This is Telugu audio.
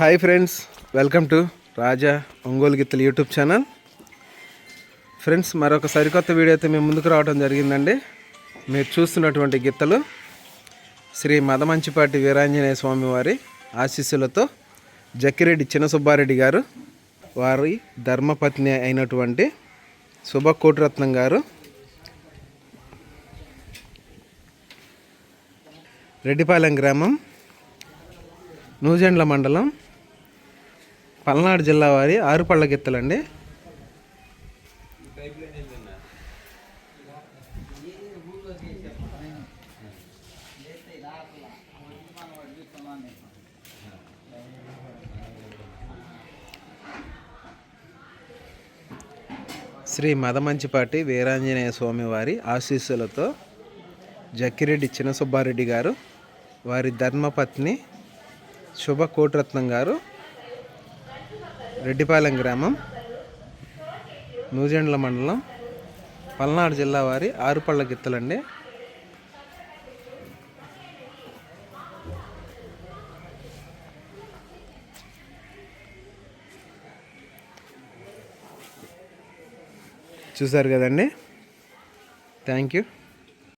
Hi friends welcome to Raja Ongole గిత్తలు యూట్యూబ్ ఛానల్. ఫ్రెండ్స్ మరొక సరికొత్త వీడియో అయితే మేము ముందుకు రావడం జరిగిందండి. మీరు చూస్తున్నటువంటి గిత్తలు శ్రీ మదమంచిపాటి వీరాంజనేయ స్వామి వారి ఆశీస్సులతో జక్కిరెడ్డి చిన్న సుబ్బారెడ్డి గారు వారి ధర్మపత్ని అయినటువంటి శుభకోటిరత్నం గారు రెడ్డిపాలెం గ్రామం నూజెండ్ల మండలం పల్నాడు జిల్లా వారి ఆరుపళ్ళ గిత్తలండి. శ్రీ మదమంచిపాటి వీరాంజనేయ స్వామి వారి ఆశీస్సులతో జక్కిరెడ్డి చిన్నసుబ్బారెడ్డి గారు వారి ధర్మపత్ని శుభ కోటరత్నం గారు రెడ్డిపాలెం గ్రామం నూజెండ్ల మండలం పల్నాడు జిల్లా వారి ఆరుపళ్ళ గిత్తలండి. చూసారు కదండి? Thank you